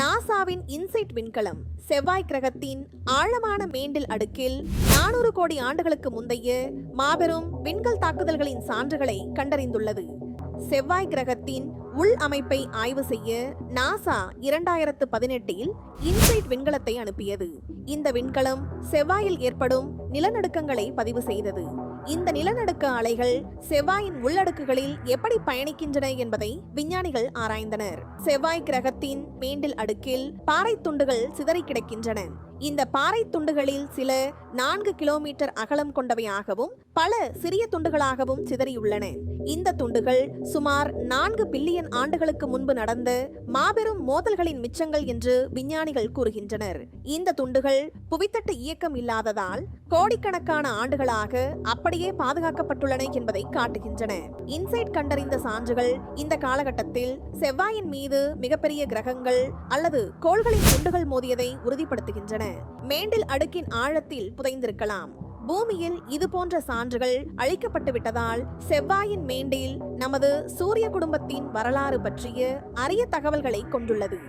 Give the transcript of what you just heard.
நாசாவின் இன்சைட் விண்கலம் செவ்வாய் கிரகத்தின் ஆழமான மேண்டில் அடுக்கில் நானூறு கோடி ஆண்டுகளுக்கு முந்தைய மாபெரும் விண்கல் தாக்குதல்களின் சான்றுகளை கண்டறிந்துள்ளது. செவ்வாய் கிரகத்தின் உள் அமைப்பை ஆய்வு செய்ய நாசா இரண்டாயிரத்து பதினெட்டில் இன்சைட் விண்கலத்தை அனுப்பியது. இந்த விண்கலம் செவ்வாயில் ஏற்படும் நிலநடுக்கங்களை பதிவு செய்தது. இந்த நிலநடுக்க அலைகள் செவ்வாயின் உள்ளடுக்குகளில் எப்படி பயணிக்கின்றன என்பதை விஞ்ஞானிகள் ஆராய்ந்தனர். செவ்வாய் கிரகத்தின் மேண்டில் அடுக்கில் பாறை துண்டுகள் சிதறி கிடக்கின்றன. இந்த பாறை துண்டுகளில் சில நான்கு கிலோமீட்டர் அகலம் கொண்டவையாகவும் பல சிறிய துண்டுகளாகவும் சிதறியுள்ளன. இந்த துண்டுகள் சுமார் நான்கு பில்லியன் ஆண்டுகளுக்கு முன்பு நடந்த மாபெரும் மோதல்களின் மிச்சங்கள் என்று விஞ்ஞானிகள் கூறுகின்றனர். இந்த துண்டுகள் புவித்தட்டு இயக்கம் இல்லாததால் கோடிக்கணக்கான ஆண்டுகளாக அப்படியே பாதுகாக்கப்பட்டுள்ளன என்பதை காட்டுகின்றன. இன்சைட் கண்டறிந்த சான்றுகள் இந்த காலகட்டத்தில் செவ்வாயின் மீது மிகப்பெரிய கிரகங்கள் அல்லது கோள்களின் துண்டுகள் மோதியதை உறுதிப்படுத்துகின்றன. மேண்டில் அடுக்கின் ஆழத்தில் புதைந்திருக்கலாம். பூமியில் இது போன்ற சான்றுகள் அழிக்கப்பட்டு விட்டதால் செவ்வாயின் மேண்டில் நமது சூரிய குடும்பத்தின் வரலாறு பற்றிய அரிய தகவல்களை கொண்டுள்ளது.